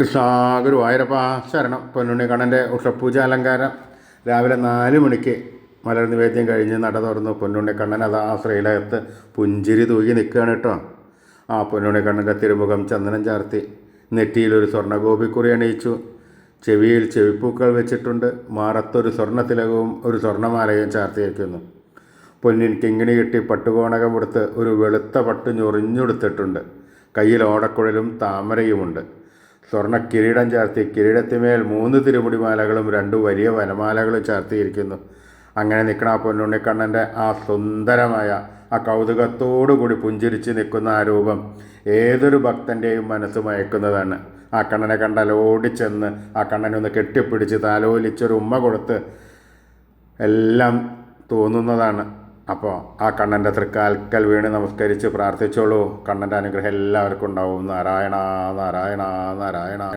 കൃഷ്ണ ഗുരുവായൂരപ്പ ശരണം. പൊന്നുണ്ണി കണ്ണന്റെ ഉഷപൂജ അലങ്കാരം. രാവിലെ നാല് മണിക്ക് മലർ നിവേദ്യം കഴിഞ്ഞ് നട തുറന്നു. പൊന്നുണ്ണി കണ്ണൻ അത് ആ ശ്രീലകത്ത് പുഞ്ചിരി തൂകി നിൽക്കുകയാണ് കേട്ടോ. ആ പൊന്നുണ്ണി കണ്ണന്റെ തിരുമുഖം ചന്ദനം ചാർത്തി. നെറ്റിയിലൊരു സ്വർണഗോപിക്കുറി അണിയിച്ചു. ചെവിയിൽ ചെവിപ്പൂക്കൾ വെച്ചിട്ടുണ്ട്. മാറത്തൊരു സ്വർണ തിലകവും ഒരു സ്വർണമാലയും ചാർത്തിയിരിക്കുന്നു പൊന്നിൻ കിങ്ങിണി കെട്ടി പട്ടുകോണകം കൊടുത്ത് ഒരു വെളുത്ത പട്ട് ഞൊറിഞ്ഞെടുത്തിട്ടുണ്ട് കയ്യിൽ ഓടക്കുഴലും താമരയുമുണ്ട്. സ്വർണ കിരീടം ചാർത്തി കിരീടത്തിന്മേൽ മൂന്ന് തിരുമുടിമാലകളും രണ്ട് വലിയ വനമാലകളും ചാർത്തിയിരിക്കുന്നു. അങ്ങനെ നിൽക്കണ ആ പൊന്നുണ്ണിക്കണ്ണന്റെ ആ സുന്ദരമായ ആ കൗതുകത്തോടു കൂടി പുഞ്ചിരിച്ച് നിൽക്കുന്ന ആ രൂപം ഏതൊരു ഭക്തന്റെയും മനസ്സ് മയക്കുന്നതാണ്. ആ കണ്ണനെ കണ്ടാൽ ഓടിച്ചെന്ന് ആ കണ്ണനെ ഒന്ന് കെട്ടിപ്പിടിച്ച് താലോലിച്ചൊരു ഉമ്മ കൊടുത്ത് എല്ലാം തോന്നുന്നതാണ്. അപ്പോൾ ആ കണ്ണന്റെ തൃക്കാൽക്കൽ വീണ് നമസ്കരിച്ച് പ്രാർത്ഥിച്ചോളൂ. കണ്ണന്റെ അനുഗ്രഹം എല്ലാവർക്കും ഉണ്ടാവും. നാരായണ നാരായണ നാരായണ.